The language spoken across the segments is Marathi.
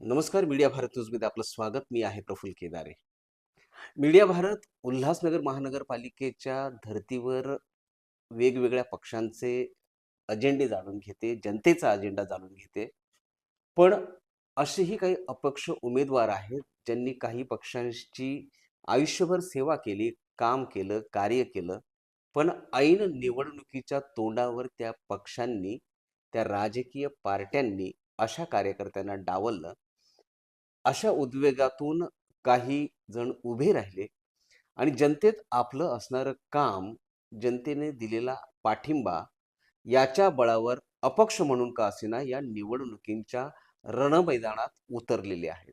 नमस्कार मीडिया भारत न्यूजमध्ये आपलं स्वागत. मी आहे प्रफुल्ल केदारे. मीडिया भारत उल्हासनगर महानगरपालिकेच्या धर्तीवर वेगवेगळ्या पक्षांचे अजेंडे जाणून घेते जनतेचा अजेंडा जाणून घेते. पण असेही काही अपक्ष उमेदवार आहेत ज्यांनी काही पक्षांची आयुष्यभर सेवा केली काम केलं कार्य केलं पण ऐन निवडणुकीच्या तोंडावर त्या पक्षांनी त्या राजकीय पार्ट्यांनी अशा कार्यकर्त्यांना डावललं. अशा उद्वेगातून काही जण उभे राहिले आणि जनतेत आपलं असणारं काम जनतेने दिलेला पाठिंबा याच्या बळावर अपक्ष म्हणून का असेना या निवडणुकींच्या रणमैदानात उतरलेले आहेत.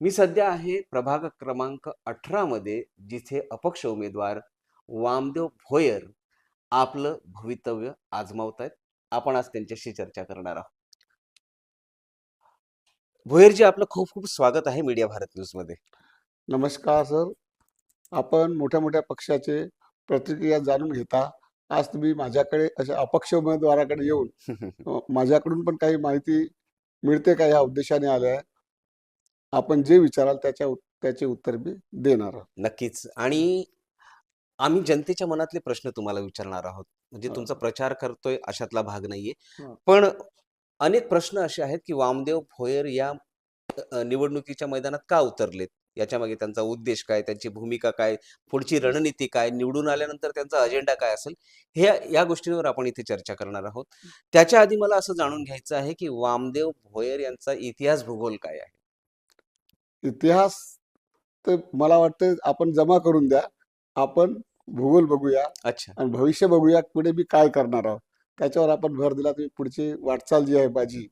मी सध्या आहे प्रभाग क्रमांक अठरामध्ये जिथे अपक्ष उमेदवार वामदेव भोयर आपलं भवितव्य आजमावत आहेत आपण आज त्यांच्याशी चर्चा करणार आहोत. भोयरजी आपलं खूप खूप स्वागत आहे मीडिया भारत न्यूजमध्ये. नमस्कार सर. आपण मोठ्या मोठ्या पक्षाचे प्रतिक्रिया जाणून घेता. आज तुम्ही माझ्याकडे अशा अपक्ष उमेदवाराकडे येऊन माझ्याकडून पण काही माहिती मिळते का या उद्देशाने आले आहे आपण जे विचाराल त्याच्या त्याचे उत्तर मी देणार आहोत. नक्कीच. आणि आम्ही जनतेच्या मनातले प्रश्न तुम्हाला विचारणार आहोत. म्हणजे. तुमचा प्रचार करतोय अशातला भाग नाहीये. पण अनेक प्रश्न असे आहेत की वामदेव भोयर या निवडणुकीच्या मैदानात का उतरलेत? याच्या मागे त्यांचा उद्देश काय? त्यांची भूमिका काय? पुढची रणनीती काय? निवडून आल्यानंतर त्यांचा अजेंडा काय असेल? हे या गोष्टींवर आपण इथे चर्चा करणार आहोत. त्याच्या आधी मला असं जाणून घ्यायचं आहे की वामदेव भोयर यांचा इतिहास भूगोल काय आहे? इतिहास तर मला वाटतं आपण जमा करून द्या. आपण भूगोल बघूया अच्छा. आणि भविष्य बघूया पुढे मी काय करणार आहोत. त्याच्यावर आपण भर दिला तुम्ही पुढची वाटचाल जी आहे माझी.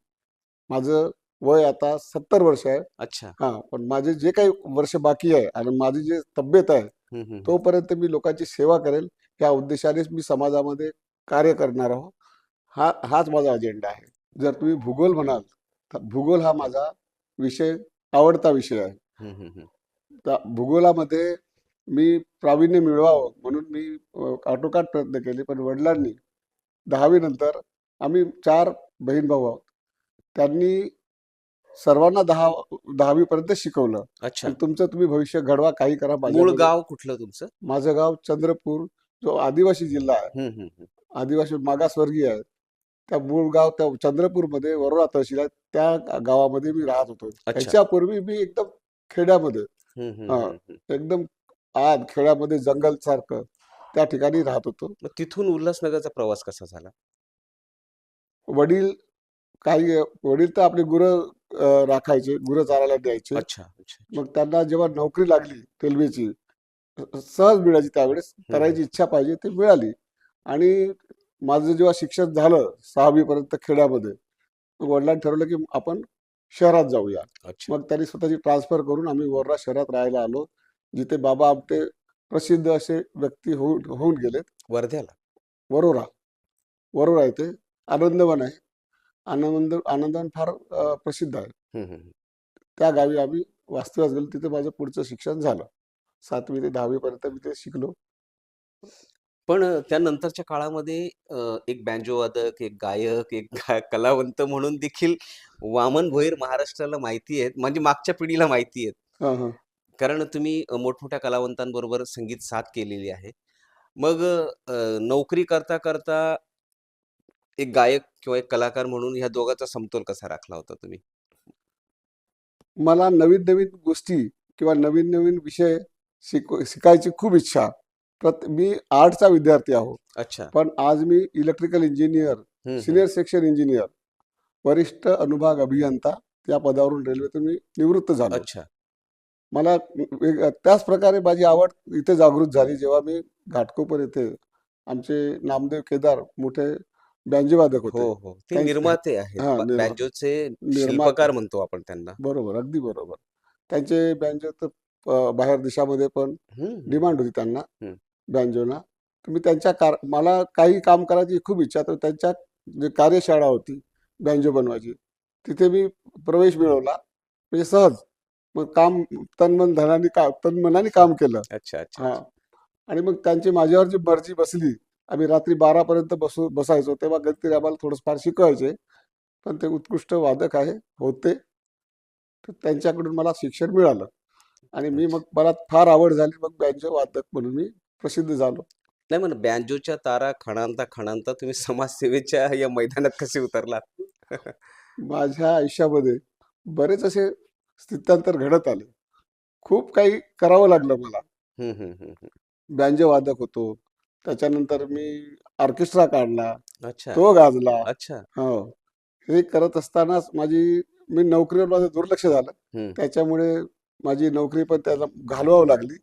माझं वय आता सत्तर वर्ष आहे. अच्छा. हा पण माझे जे काही वर्ष बाकी आहे आणि माझी जी तब्येत आहे. तोपर्यंत मी लोकांची सेवा करेल. या उद्देशानेच मी समाजामध्ये कार्य करणार आहोत हा हाच माझा अजेंडा आहे. जर तुम्ही भूगोल म्हणाल तर भूगोल हा माझा विषय आवडता विषय आहे. भूगोलामध्ये मी प्रावीण्य मिळवावं म्हणून मी आटोकाट प्रयत्न केले पण वडिलांनी दहावीनंतर आम्ही चार बहीण भाऊ आहोत. त्यांनी सर्वांना दहा दहावीपर्यंत शिकवलं. अच्छा. आणि तुमचं तुम्ही भविष्य घडवा काही करा मूळ गाव कुठलं तुमचं? माझं गाव चंद्रपूर जो आदिवासी जिल्हा आहे. हम्म, हम्म, हम्म. आदिवासी मागासवर्गीय आहे. त्या मूळ गाव त्या चंद्रपूरमध्ये वरोरा तहसील आहे. त्या गावामध्ये मी राहत होतो. अच्छा. त्याच्यापूर्वी मी एकदम खेड्यामध्ये. हम्म, हम्म, हा. हम्म, हम्म. एकदम आत खेड्यामध्ये जंगल सारखं त्या ठिकाणी राहत होतो. मग तिथून उल्हासनगरचा प्रवास कसा झाला? वडील काही वडील तर आपले गुरं राखायचे गुरं चारायला द्यायचे. अच्छा अच्छा मग त्यांना जेव्हा नोकरी लागली रेल्वेची सहज मिळायची त्यावेळेस. करायची इच्छा पाहिजे ती मिळाली. आणि माझं जेव्हा शिक्षण झालं सहावी पर्यंत खेड्यामध्ये मग वडिलांनी ठरवलं की आपण शहरात जाऊया. मग त्यांनी स्वतःची ट्रान्सफर करून आम्ही वर्धा शहरात राहायला आलो. जिथे बाबा आमटे प्रसिद्ध असे व्यक्ती होऊन होऊन गेलेत वर्ध्याला. वरोरा. वरोरा येथे आनंदवन आहे. आनंद आनंदवन फार अं, प्रसिद्ध आहे. हम्म, हम्म, हम्म. त्या गावी आम्ही वास्तव्यास गेलो. तिथे माझं पुढचं शिक्षण झालं. सातवी ते दहावी पर्यंत मी ते शिकलो. पण अ, त्यानंतरच्या काळामध्ये अ, एक बँजो वादक एक गायक एक गा- कलावंत म्हणून देखील वामन भोईर महाराष्ट्राला माहिती आहेत. म्हणजे मागच्या पिढीला माहिती आहेत. हा हा. कारण तुम्ही मोठमोठ्या कलावंतांबरोबर संगीत साथ केलेली आहे. मग नोकरी करता करता एक गायक किंवा एक कलाकार म्हणून ह्या दोघांचा समतोल कसा राखला होता तुम्ही? मला नवीन नवीन गोष्टी किंवा नवीन नवीन विषय शिक शिकायची खूप इच्छा. मी आर्टचा विद्यार्थी आहो. अच्छा. पण आज मी electrical engineer senior section engineer वरिष्ठ अनुभाग अभियंता त्या पदावरून रेल्वेतून मी निवृत्त. झालो. अच्छा. मला त्याच प्रकारे माझी आवड इथे जागृत झाली. जेव्हा मी घाटकोपर येथे आमचे नामदेव केदार मोठे बँजोवादक होते. हो हो. ते निर्माते आहेत. हा, बा- निर्मा- बँजोचे निर्माते. शिल्पकार म्हणतो आपण त्यांना. बरोबर अगदी बरोबर. त्यांचे बँजो तर बाहेर देशामध्ये पण. डिमांड होती त्यांना. बँजोना. मी त्यांच्या कार मला काही काम करायची खूप इच्छा तर त्यांच्या जे कार्यशाळा होती बँजो बनवायची तिथे मी प्रवेश मिळवला. म्हणजे सहज. मग काम तनमन धनाने का तनमनाने काम केलं. अच्छा अच्छा हा. आणि मग त्यांची माझ्यावर जी मर्जी बसली आम्ही रात्री बारापर्यंत बसू बसायचो तेव्हा गणपती आम्हाला थोडंफार शिकवायचे. पण ते उत्कृष्ट वादक आहे होते. तर त्यांच्याकडून मला शिक्षण मिळालं. आणि मी. मग मला फार आवड झाली मग बँजो वादक म्हणून मी प्रसिद्ध झालो. नाही म्हणा बँजोच्या तारा खणांता खणांता तुम्ही समाजसेवेच्या या मैदानात कसे उतरलात? माझ्या आयुष्यामध्ये बरेच असे स्थित्यांतर घडत आले. खूप काही करावं लागलं मला. बँजो वादक होतो. त्याच्यानंतर मी ऑर्केस्ट्रा काढला. तो गाजला. अच्छा. हो. हे करत असतानाच माझी मी नोकरीवर माझं दुर्लक्ष झालं. त्याच्यामुळे माझी नोकरी पण त्याला घालवावं लागली.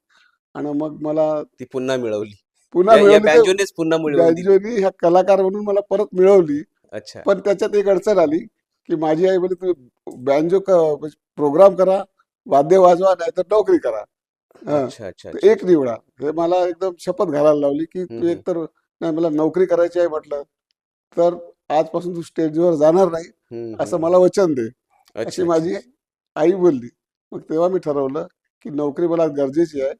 आणि मग मला ती पुन्हा मिळवली. पुन्हा मिळवली. ह्या कलाकार म्हणून मला परत मिळवली. अच्छा. पण त्याच्यात एक अडचण आली. की माझी आई बोलली तुम्ही बँजो प्रोग्राम करा वाद्य वाजवा नाहीतर नोकरी करा. अच्छा अच्छा एक निवडा हे मला एकदम शपथ घालायला लावली की तू एक तर नाही मला नोकरी करायची आहे म्हटलं तर आजपासून तू स्टेजवर जाणार नाही हम्म, असं हम्म. मला वचन दे अच्छा, अशी अच्छा. माझी आई बोलली मग तेव्हा मी ठरवलं की नोकरी मला गरजेची आहे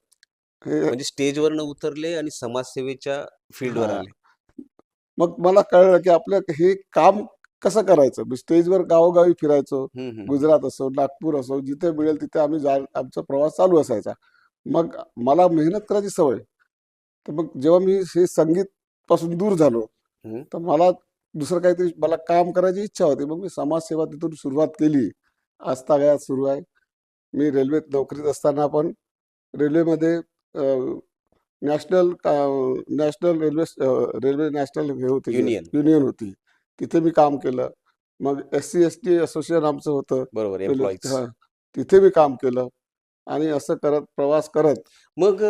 हे म्हणजे स्टेजवर न उतरले आणि समाजसेवेच्या फील्डवर हा. आले मग मला कळलं की आपलं हे काम कसं करायचं? मी स्टेजवर गावोगावी फिरायचो. गुजरात असो नागपूर असो जिथे मिळेल तिथे आम्ही जा आमचा प्रवास चालू असायचा. मग मला मेहनत करायची सवय. तर मग जेव्हा मी हे संगीत पासून दूर झालो. तर मला दुसरं काहीतरी मला काम करायची इच्छा होती. मग मी समाजसेवा तिथून सुरुवात केली. आजतागायत सुरू आहे. मी रेल्वेत नोकरीत असताना पण रेल्वेमध्ये national national railway railway national हे होते. युनियन. युनियन होती. तिथे मी काम केलं. मग S C S T association आमचं होतं. बरोबर एम्प्लॉईज हा, तिथे मी काम केलं. आणि असं करत प्रवास करत. मग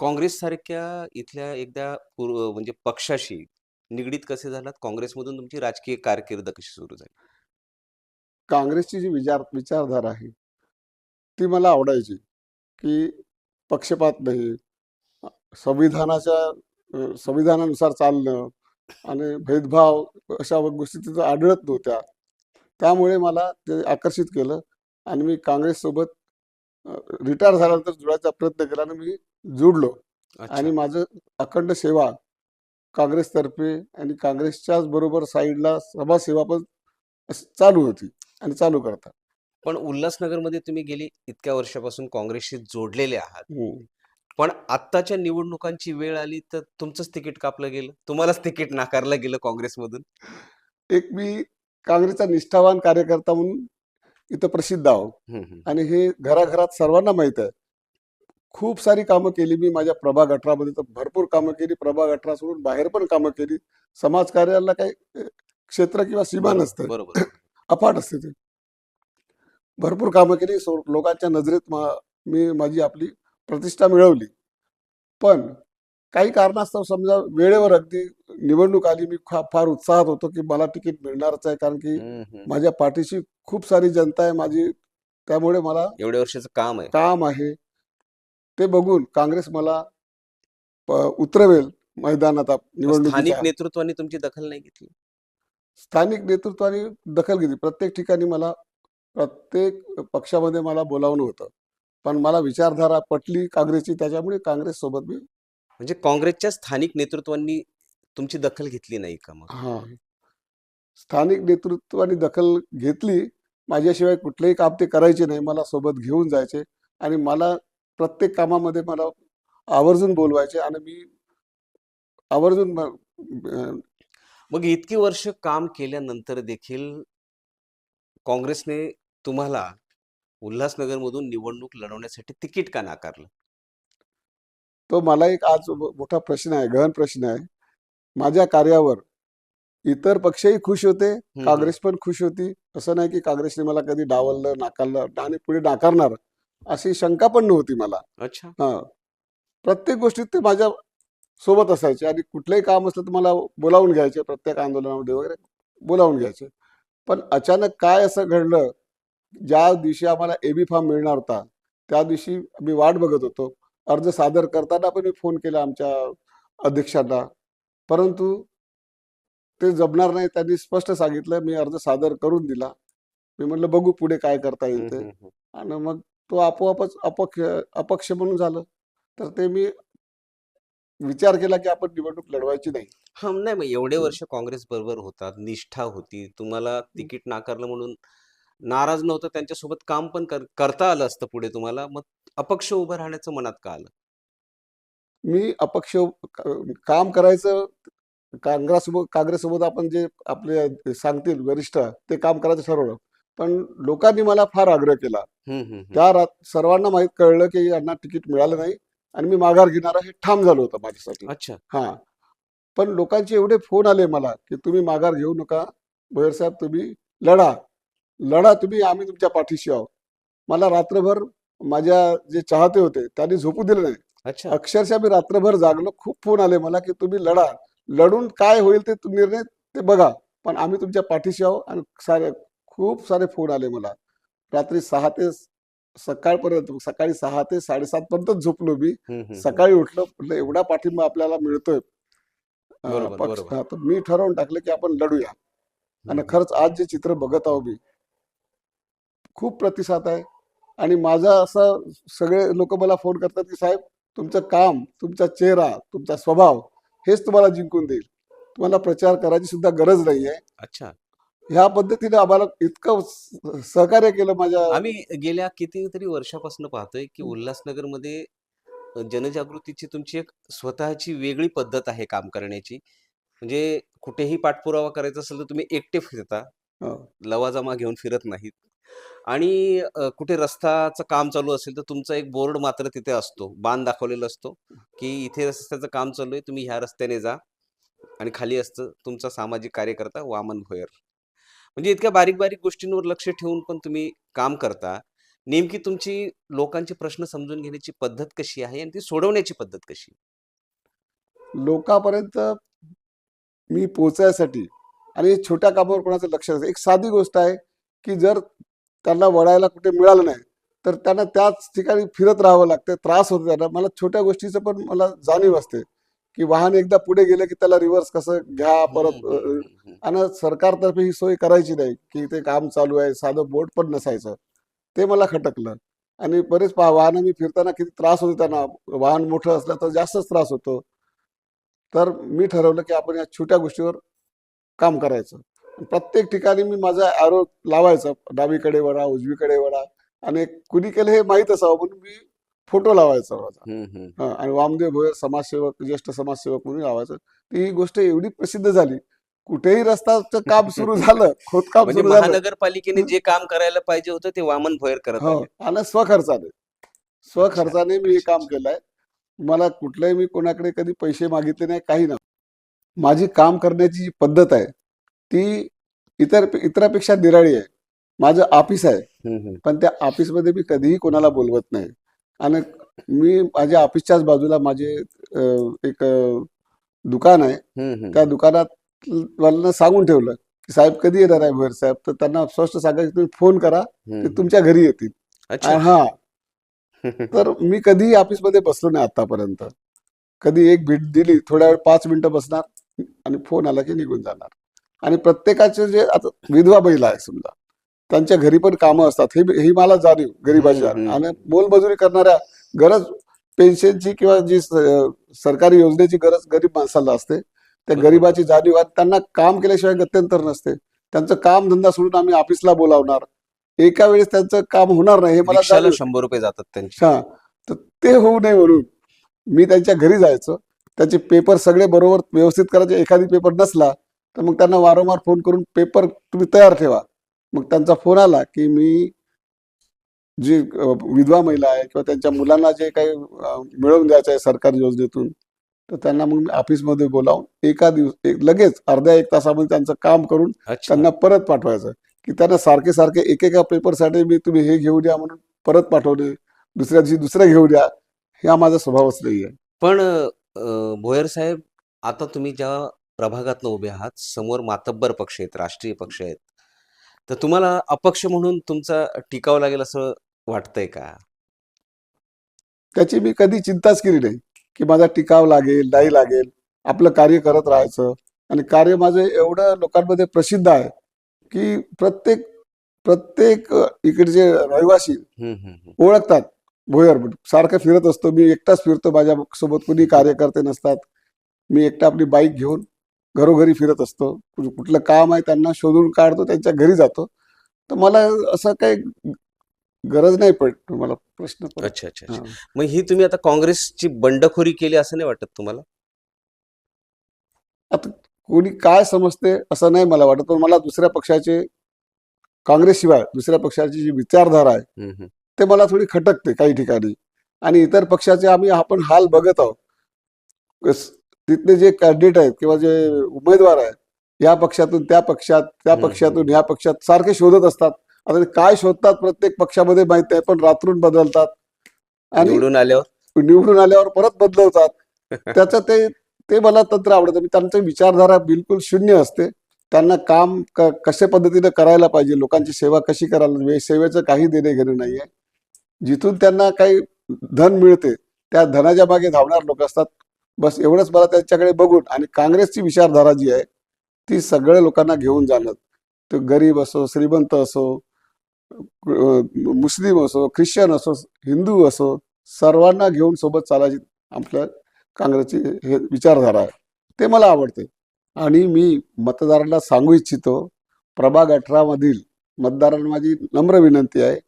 काँग्रेस सारख्या इथल्या एकदा पूर्व म्हणजे पक्षाशी निगडीत कसे झालात? काँग्रेसमधून तुमची राजकीय कारकीर्द कशी सुरू झाली? काँग्रेसची जी विचार विचारधारा आहे ती मला आवडायची की पक्षपात नाही. संविधानाच्या अ, संविधानानुसार चालणं आणि भेदभाव अशा गोष्टी तिथं आढळत नव्हत्या. त्यामुळे मला ते आकर्षित केलं आणि मी काँग्रेससोबत रिटायर झाल्यानंतर जुळायचा प्रयत्न केला आणि मी जुडलो. आणि माझं अखंड सेवा काँग्रेसतर्फे आणि काँग्रेसच्याच बरोबर साईडला समाजसेवा पण चालू होती आणि चालू करतात. पण उल्हासनगरमध्ये तुम्ही गेली इतक्या वर्षापासून काँग्रेसशी जोडलेले आहात. हम्म. पण आत्ताच्या निवडणुकांची वेळ आली तर तुमचंच तिकीट कापलं गेलं? तुम्हालाच तिकीट नाकारलं गेलं काँग्रेसमधून? एक मी काँग्रेसचा निष्ठावान कार्यकर्ता म्हणून इथं प्रसिद्ध आहो. आणि हे घराघरात सर्वांना माहीत आहे. खूप सारी कामं केली मी माझ्या प्रभाग अठरामध्ये तर भरपूर कामं केली. प्रभाग अठरा सोडून बाहेर पण कामं केली. समाजकार्याला काही अ, क्षेत्र किंवा सीमा नसतं. बरोबर. अफाट असते ते. भरपूर कामं केली. लोकांच्या नजरेत मा- मी माझी आपली प्रतिष्ठा मिळवली. पण काही कारणास्तव समजा वेळेवर अगदी निवडणूक आली मी खा- फार उत्साहात होतो की मला तिकीट मिळणारच आहे. कारण की. माझ्या पाठीशी खूप सारी जनता आहे माझी. त्यामुळे मला एवढ्या वर्षाचं काम आहे. काम आहे. ते बघून काँग्रेस मला उतरवेल मैदानात स्थानिक नेतृत्वाने तुमची दखल नाही घेतली? स्थानिक नेतृत्वाने दखल घेतली. प्रत्येक ठिकाणी मला प्रत्येक पक्षामध्ये मला बोलावणं होतं. पण मला विचारधारा पटली काँग्रेसची त्याच्यामुळे काँग्रेस सोबत मी म्हणजे काँग्रेसच्या स्थानिक नेतृत्वांनी तुमची दखल घेतली नाही का मग? हा. स्थानिक नेतृत्वाने दखल घेतली. माझ्याशिवाय कुठलंही काम ते करायचे नाही. मला सोबत घेऊन जायचे आणि मला प्रत्येक कामामध्ये मला आवर्जून बोलवायचे आणि मी आवर्जून मग इतकी वर्ष काम केल्यानंतर देखील काँग्रेसने तुम्हाला उल्हासनगरमधून निवडणूक लढवण्यासाठी तिकीट का नाकारलं? तो मला एक आज मोठा प्रश्न आहे गहन प्रश्न आहे. माझ्या कार्यावर इतर पक्षही खुश होते काँग्रेस पण खुश होती. असं नाही की काँग्रेसने मला कधी डावललं नाकारलं आणि पुढे नाकारणार अशी शंका पण नव्हती मला. अच्छा. हा. प्रत्येक गोष्टीत ते माझ्या सोबत असायचे आणि कुठलंही काम असलं तर मला बोलावून घ्यायचे प्रत्येक आंदोलनामध्ये वगैरे बोलावून घ्यायचे. पण अचानक काय असं घडलं ज्या दिवशी आम्हाला एबी फॉर्म मिळणार होता त्या दिवशी मी वाट बघत होतो. अर्ज सादर करताना पण मी फोन केला आमच्या अध्यक्षांना. परंतु ते जमणार नाही त्यांनी स्पष्ट सांगितलं मी अर्ज सादर करून दिला. मी म्हटलं बघू पुढे काय करता येईल ते. आणि मग तो आपोआपच अपक्ष अपक्ष म्हणून झालं. तर ते मी विचार केला की आपण निवडणूक लढवायची नाही. हा नाही मग एवढे वर्ष काँग्रेस बरोबर होतात निष्ठा होती तुम्हाला तिकीट नाकारलं म्हणून नाराज नव्हतं त्यांच्यासोबत काम पण कर करता आलं असतं पुढे तुम्हाला. मग अपक्ष उभं राहण्याचं मनात का आलं? मी अपक्ष काम करायचं काँग्रेससोबत काँग्रेससोबत आपण जे आपले सांगतील वरिष्ठ ते काम करायचं ठरवलं. पण लोकांनी मला फार आग्रह केला. त्या सर्वांना माहीत कळलं, की यांना तिकीट मिळालं नाही आणि मी माघार घेणार हे ठाम झालं होतं माझ्यासाठी. अच्छा. हां. पण लोकांचे एवढे फोन आले मला, की तुम्ही माघार घेऊ नका. भोयर साहेब तुम्ही लढा. लढा तुम्ही आम्ही तुमच्या पाठीशी आहोत. मला रात्रभर माझ्या जे चाहते होते त्यांनी झोपू दिलं नाही. अच्छा. अक्षरशः मी रात्रभर जागलो. खूप फोन आले मला, की तुम्ही लढा. लढून काय होईल ते निर्णय ते बघा. पण आम्ही तुमच्या पाठीशी आहोत आणि सारे खूप सारे फोन आले मला. रात्री 6 ते सकाळपर्यंत सकाळी 6 ते 7:30 पर्यंतच झोपलो मी. सकाळी उठलो म्हटलं एवढा पाठिंबा आपल्याला मिळतोय. मी ठरवून टाकलं, की आपण लढूया. आणि. खरंच आज जे चित्र बघत आहो मी खूप प्रतिसाद आहे आणि माझा असं सगळे लोक मला फोन करतात, की साहेब तुमचं काम, तुमचा चेहरा, तुमचा स्वभाव हेच तुम्हाला जिंकून देईल. तुम्हाला प्रचार करायची सुद्धा गरज नाहीये. अच्छा. ह्या पद्धतीने आम्हाला इतकं सहकार्य केलं माझ्या आम्ही गेल्या कितीतरी वर्षापासून पाहतोय, की. उल्हासनगरमध्ये अ, जनजागृतीची तुमची एक स्वतःची वेगळी पद्धत आहे काम करण्याची. म्हणजे कुठेही पाठपुरावा करायचा असेल तर तुम्ही एकटे फिरता. हो. लवाजमा घेऊन फिरत नाहीत. आणि अ, कुठे रस्ताचं काम चालू असेल तर तुमचा एक बोर्ड मात्र तिथे असतो. बाण दाखवलेला असतो, की इथे रस्त्याचं काम चालू आहे. तुम्ही ह्या रस्त्याने जा. आणि खाली असतं तुमचा सामाजिक कार्यकर्ता वामन भोयर. म्हणजे इतक्या बारीक-बारीक गोष्टींवर लक्ष ठेवून पण तुम्ही काम करता. नेमकी तुमची लोकांचे प्रश्न समजून घेण्याची पद्धत कशी आहे आणि ती सोडवण्याची पद्धत कशी? लोकांपर्यंत मी पोचायसाठी आणि छोट्या कामावर कोणाचं लक्ष नसतं. एक साधी गोष्ट आहे, की जर त्यांना वळायला कुठे मिळालं नाही, तर त्यांना त्याच ठिकाणी फिरत राहावं लागतं. त्रास होतो त्यांना. मला छोट्या गोष्टीचं पण मला जाणीव असते, की वाहन एकदा पुढे गेलं, की त्याला रिव्हर्स कसं घ्या परत. आणि सरकारतर्फे ही सोय करायची नाही, की इथे काम चालू आहे. साधं बोर्ड पण नसायचं. ते मला खटकलं. आणि बरेच पहा वाहनं मी फिरताना किती त्रास होतो त्यांना. वाहन मोठं असलं तर जास्तच त्रास होतो. तर मी ठरवलं, की आपण या छोट्या गोष्टीवर काम करायचं. प्रत्येक ठिकाणी मी माझा ॲरो लावायचा. डावीकडे वळा, उजवीकडे वळा आणि कुणी केलं हे माहीत असावं म्हणून मी फोटो लावायचा माझा. आणि वामदेव भोयर समाजसेवक, ज्येष्ठ समाजसेवक म्हणून लावायचं. तर ही गोष्ट एवढी प्रसिद्ध झाली. कुठेही रस्त्याचं काम सुरू झालं, खोदकाम म्हणजे सुरू झालं महानगरपालिकेने. जे काम करायला पाहिजे होतं ते वामन भोयर करत हो. आणि स्वखर्चाने. स्वखर्चाने मी हे काम. केलंय. मला कुठल्याही मी कोणाकडे कधी पैसे मागितले नाही, काही नाही. माझी काम करण्याची जी पद्धत आहे, ती इतर इतरांपेक्षा निराळी आहे. माझं ऑफिस आहे. पण त्या ऑफिसमध्ये मी कधीही कोणाला बोलवत नाही. आणि मी माझ्या ऑफिसच्याच बाजूला माझे एक दुकान आहे. त्या. दुकानात वाल्यांना सांगून ठेवलं, की साहेब कधी येणार आहे भोयर साहेब? तर त्यांना स्पष्ट सांगायचं तुम्ही फोन करा, ते. तुमच्या घरी येतील. हां. तर मी कधीही ऑफिसमध्ये बसलो नाही आत्तापर्यंत. कधी एक भेट दिली, थोड्या वेळ 5 मिनिटं बसणार आणि फोन आला की निघून जाणार. आणि प्रत्येकाचे जे आता विधवा महिला आहे समजा, त्यांच्या घरी पण कामं असतात. ही ही मला जाणीव गरिबाची जाणीव. आणि. मोलमजुरी करणाऱ्या गरज पेन्शनची किंवा जी सरकारी योजनेची गरज गरीब माणसाला असते. त्या. गरिबाची जाणीव. त्यांना काम केल्याशिवाय गत्यंतर नसते. त्यांचं कामधंदा सोडून आम्ही ऑफिसला बोलावणार. एका वेळेस त्यांचं काम होणार नाही हे मला जाणीव ₹100 जातात त्यांचे. हां. तर ते होऊ नये म्हणून मी त्यांच्या घरी जायचो. त्याचे पेपर सगळे बरोबर व्यवस्थित करायचे. एखादी पेपर नसला, तर मग त्यांना वारंवार फोन करून पेपर तुम्ही तयार ठेवा. मग त्यांचा फोन आला, की मी जी विधवा महिला आहे किंवा त्यांच्या मुलांना जे काही मिळवून द्यायचं आहे सरकारी योजनेतून, तर त्यांना मग मी ऑफिसमध्ये बोलावून एका दिवस एक लगेच अर्ध्या 1 तासामध्ये त्यांचं काम करून. त्यांना परत पाठवायचं. की त्यांना सारखे-सारखे एकेका पेपरसाठी मी तुम्ही हे घेऊन या म्हणून परत पाठवणे. दुसऱ्या दिवशी दुसरं घेऊन या. हा माझा स्वभावच नाहीये. पण अ, भोयर साहेब आता तुम्ही ज्या प्रभागातनं उभे आहात, समोर मातब्बर पक्ष आहेत, राष्ट्रीय पक्ष आहेत. तर तुम्हाला अपक्ष म्हणून तुमचा टिकाव लागेल असं वाटतंय का? त्याची मी कधी चिंताच केली नाही, की माझा टिकाव लागेल, नाही लागेल. आपलं कार्य करत राहायचं आणि कार्य माझं एवढं लोकांमध्ये प्रसिद्ध आहे, की प्रत्येक प्रत्येक इकडचे रहिवासी. ओळखतात भोयर म्हणून. सारखं फिरत असतो. मी एकटाच फिरतो. माझ्यासोबत कुणी कार्यकर्ते नसतात. मी एकटा आपली बाईक घेऊन घरोघरी फिरत असतो. कुठलं काम आहे त्यांना शोधून काढतो, त्यांच्या घरी जातो. तर मला असं काही गरज नाही पडत. मला प्रश्न अच्छा अच्छा अच्छा. हा. मग ही तुम्ही आता काँग्रेसची बंडखोरी केली असं नाही वाटत तुम्हाला? आता कोणी काय समजते असं नाही मला वाटत. पण मला दुसऱ्या पक्षाचे काँग्रेसशिवाय दुसऱ्या पक्षाची जी विचारधारा आहे. ते मला थोडी खटकते काही ठिकाणी. आणि इतर पक्षाचे आम्ही आपण हाल बघत आहोत. तिथले जे कॅन्डिडेट आहेत किंवा जे उमेदवार आहेत या पक्षातून त्या पक्षात त्या पक्षातून या पक्षात सारखे शोधत असतात. आता ते काय शोधतात प्रत्येक पक्षामध्ये माहीत आहे पण रात्रून बदलतात. आणि निवडून आल्यावर? निवडून आल्यावर परत बदलवतात त्याचं ते ते मला तंत्र आवडतं. मी त्यांची विचारधारा बिलकुल शून्य असते. त्यांना काम कशा पद्धतीने करायला पाहिजे लोकांची सेवा कशी करायला पाहिजे सेवेचं काही देणे घेणं नाही आहे. जिथून त्यांना काही धन मिळते त्या धनाच्या मागे धावणार लोक असतात. बस एवढंच मला त्यांच्याकडे बघून आणि काँग्रेसची विचारधारा जी आहे ती सगळ्या लोकांना घेऊन जाणं. तो गरीब असो श्रीमंत असो मुस्लिम असो ख्रिश्चन असो हिंदू असो सर्वांना घेऊन सोबत चालायची आपल्या काँग्रेसची हे विचारधारा आहे. ते मला आवडते. आणि मी मतदारांना सांगू इच्छितो प्रभाग अठरा मधील मतदारांना माझी नम्र विनंती आहे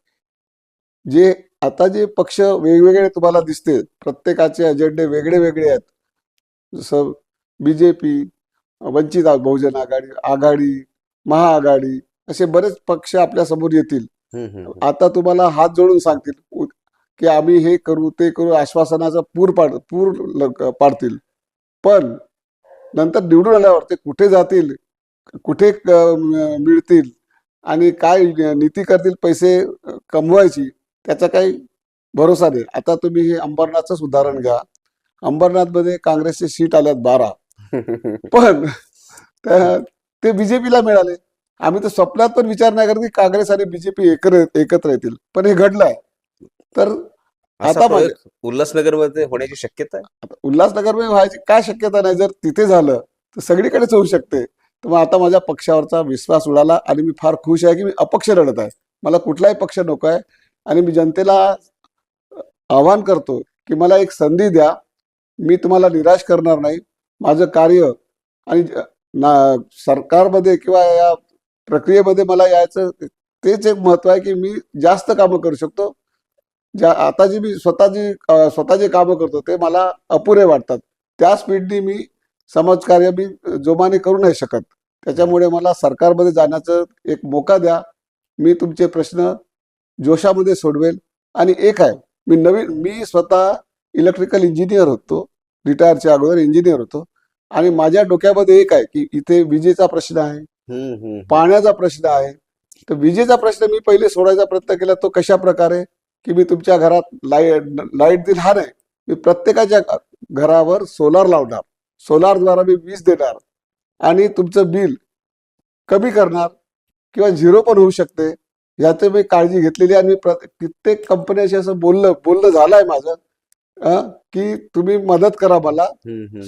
जे आता जे पक्ष वेगवेगळे तुम्हाला दिसते प्रत्येकाचे अजेंडे वेगळे वेगळे आहेत. जसं बीजेपी वंचित बहुजन आघाडी आघाडी महाआघाडी असे बरेच पक्ष आपल्यासमोर येतील. आता तुम्हाला हात जोडून सांगतील की आम्ही हे करू ते करू आश्वासनाचा पूर पाड पूर पाडतील. पण नंतर निवडून आल्यावर ते कुठे जातील कुठे मिळतील आणि काय नीती करतील पैसे कमवायची त्याचा काही भरोसा नाही. आता तुम्ही हे अंबरनाथच उदाहरण घ्या. अंबरनाथमध्ये काँग्रेसचे सीट आल्यात बारा. पण ते बीजेपीला मिळाले. आम्ही तर स्वप्नात पण विचार नाही करत की काँग्रेस आणि बीजेपी एकत्र एकत्र येतील. पण हे घडलंय. तर आता उल्हासनगरमध्ये होण्याची शक्यता आहे? आता उल्हासनगरमध्ये व्हायची काय शक्यता नाही. जर तिथे झालं तर सगळीकडेच होऊ शकते. तर मग आता माझ्या पक्षावरचा विश्वास उडाला आणि मी फार खुश आहे की मी अपक्ष लढत आहे. मला कुठलाही पक्ष नको आहे. आणि मी जनतेला आवाहन करतो की मला एक संधी द्या. मी तुम्हाला निराश करणार नाही. माझं कार्य आणि ना सरकारमध्ये किंवा या प्रक्रियेमध्ये मला यायचं तेच एक महत्त्व आहे की मी जास्त कामं करू शकतो. ज्या आता जी मी स्वतः जी स्वतः जे कामं करतो ते मला अपुरे वाटतात. त्या स्पीडनी मी समाजकार्य मी जोमाने करू नाही शकत. त्याच्यामुळे मला सरकारमध्ये जाण्याचं एक मोका द्या. मी तुमचे प्रश्न जोशामध्ये सोडवेल. आणि एक आहे मी नवीन मी स्वतः इलेक्ट्रिकल इंजिनियर होतो रिटायरच्या अगोदर इंजिनियर होतो. आणि माझ्या डोक्यामध्ये एक आहे की इथे विजेचा प्रश्न आहे. पाण्याचा प्रश्न आहे. तर विजेचा प्रश्न मी पहिले सोडायचा प्रयत्न केला तो कशा प्रकारे? की मी तुमच्या घरात लाइट लाइट बिल हा नाही मी प्रत्येकाच्या घरावर सोलार लावणार. सोलारद्वारा मी वीज देणार. आणि तुमचं बिल कमी करणार किंवा झिरो पण होऊ शकते याची मी काळजी घेतलेली आहे. आणि मी कित्येक कंपन्याशी असं बोललं बोलणं झालंय माझं. अं, की तुम्ही मदत करा मला.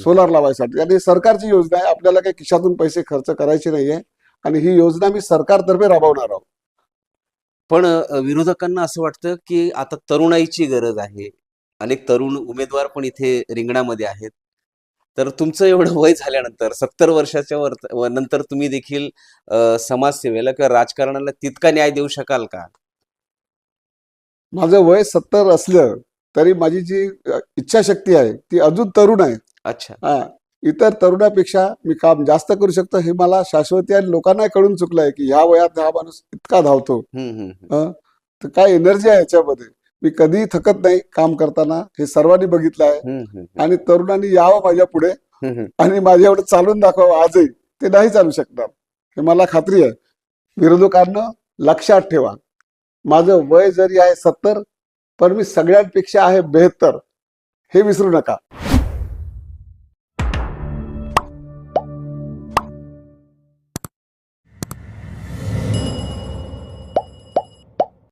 सोलार लावायसाठी. आणि सरकारची योजना आहे आपल्याला काही खिशातून पैसे खर्च करायचे नाहीये. आणि ही योजना मी सरकारतर्फे राबवणार आहोत. पण विरोधकांना असं वाटतं की आता तरुणाईची गरज आहे. अनेक तरुण उमेदवार पण इथे रिंगणामध्ये आहेत. तर तुमचं एवढं वय झाल्यानंतर सत्तर वर्षाच्या वर नंतर तुम्ही देखील समाजसेवेला किंवा राजकारणाला तितका न्याय देऊ शकाल का? माझं वय सत्तर असलं तरी माझी जी इच्छाशक्ती आहे ती अजून तरुण आहे. अच्छा. हा इतर तरुणापेक्षा मी काम जास्त करू शकतो हे मला शाश्वती आणि लोकांना कळून चुकलंय की ह्या वयात हा माणूस इतका धावतो? तर काय एनर्जी आहे याच्यामध्ये. मी कधीही थकत नाही काम करताना हे सर्वांनी बघितलं आहे. आणि तरुणांनी यावं माझ्या पुढे. आणि माझ्या एवढं चालून दाखवावं आजही. ते नाही चालू शकणार. हे मला खात्री आहे. विरोधकांना लक्षात ठेवा. माझं वय जरी आहे सत्तर पण मी सगळ्यांपेक्षा आहे बेहतर हे विसरू नका.